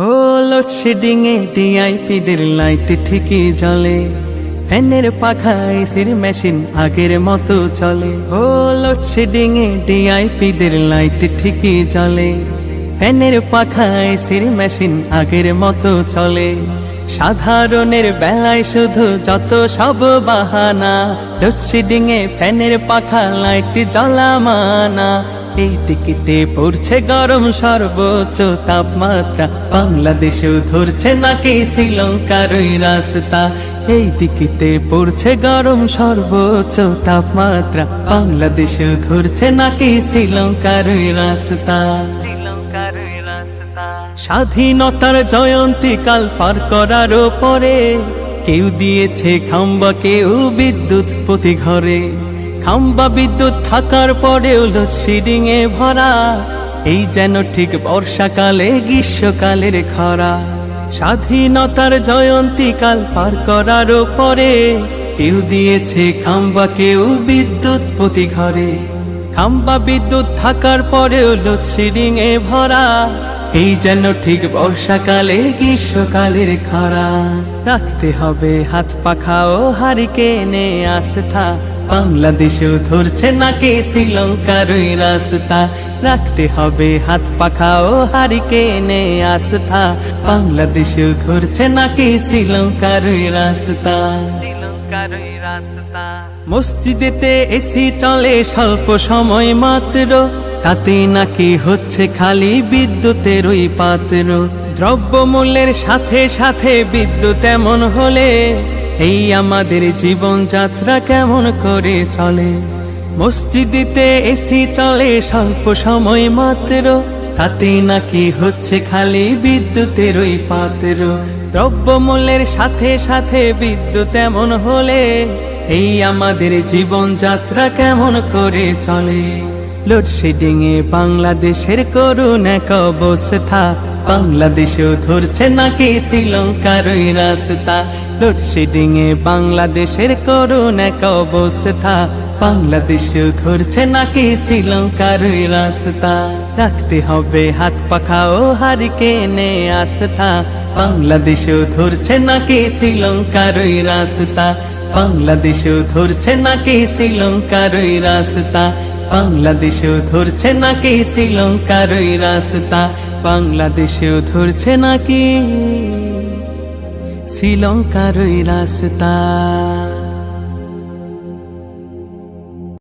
হো লোডশেডিং এ ডিআইপিদের লাইট ঠিকই জ্বলে। ফ্যানের পাখা এসির মেশিন আগের মতো চলে। হো লোডশেডিং এ ডিআইপিদের লাইট ঠিকই জ্বলে। ফ্যানের পাখা এসির মেশিন আগের মতো চলে। সাধারণের বেলায় শুধু যত সব বাহানা লোডশেডিং এ ফ্যানের পাখা লাইট জ্বলা মানা। টিকিতে পড়ছে গরম সর্বোচ্চ তাপমাত্রা। বাংলাদেশেও ধরছে নাকি শ্রীলঙ্কার ওই রাস্তা। এই টিকিতে পড়ছে গরম সর্বোচ্চ তাপমাত্রা। বাংলাদেশেও ধরছে নাকি শ্রীলঙ্কার ওই রাস্তা। শ্রীলঙ্কার ওই রাস্তা। স্বাধীনতার জয়ন্তী কাল পার করার পরে কেউ দিয়েছে খাম্বা কেউ বিদ্যুৎ প্রতি ঘরে। খাম্বা বিদ্যুৎ থাকার পরেও লোডশেডিং এ ভরা। এই যেন ঠিক বর্ষাকালে, গ্রীষ্মকালের খরা। স্বাধীনতার জয়ন্তী কাল পার করার পরে কেউ দিয়েছে খাম্বা, কেউ বিদ্যুৎ প্রতি ঘরে। খাম্বা বিদ্যুৎ থাকার পরেও লোডশেডিং এ ভরা। এই যেন ঠিক বর্ষাকালে, গ্রীষ্মকালের খরা। রাখতে হবে হাত পাখা ও হারিকেনে আস্থা। বাংলাদেশেও ধরছে নাকি শ্রীলঙ্কার ওই রাস্তা। রাখতে হবে হাত পাখা ও হারিকেনে আস্থা। বাংলাদেশেও ধরছে নাকি শ্রীলঙ্কার রাস্তা। শ্রীলঙ্কার ওই রাস্তা। মসজিদেতে এসি চলে স্বল্প সময় মাত্র। তাতে নাকি হচ্ছে খালি বিদ্যুতের ওই পাত্র। দ্রব্যমূল্যের সাথে সাথে বিদ্যুৎ এমন হলে এই আমাদের জীবন যাত্রা কেমন করে চলে? মসজিদিতে এসি চলে স্বল্প সময় মাত্র তাতে নাকি হচ্ছে খালি বিদ্যুতের ওই পাত্র। দ্রব্যমূল্যের সাথে সাথে বিদ্যুৎ এমন হলে, এই আমাদের জীবন যাত্রা কেমন করে চলে? লোডশেডিং এ বাংলাদেশের করুণ এক অবস্থা। বাংলাদেশেও ধরছে নাকি শ্রীলঙ্কার ওই রাস্তা? লোডশেডিং এ বাংলাদেশের করুণ এক অবস্থা। বাংলাদেশেও ধরছে নাকি শ্রীলঙ্কার ওই রাস্তা? রাখতে হবে হাত পাখা ও হারিকেনে আস্থা। বাংলাদেশেও ধরছে নাকি শ্রীলঙ্কার ওই রাস্তা? বাংলাদেশেও ধরছে নাকি শ্রীলঙ্কার ওই রাস্তা? বাংলাদেশেও ধরছে নাকি শ্রীলঙ্কার ওই রাস্তা? বাংলাদেশেও ধরছে নাকি? শ্রীলঙ্কার রাস্তা।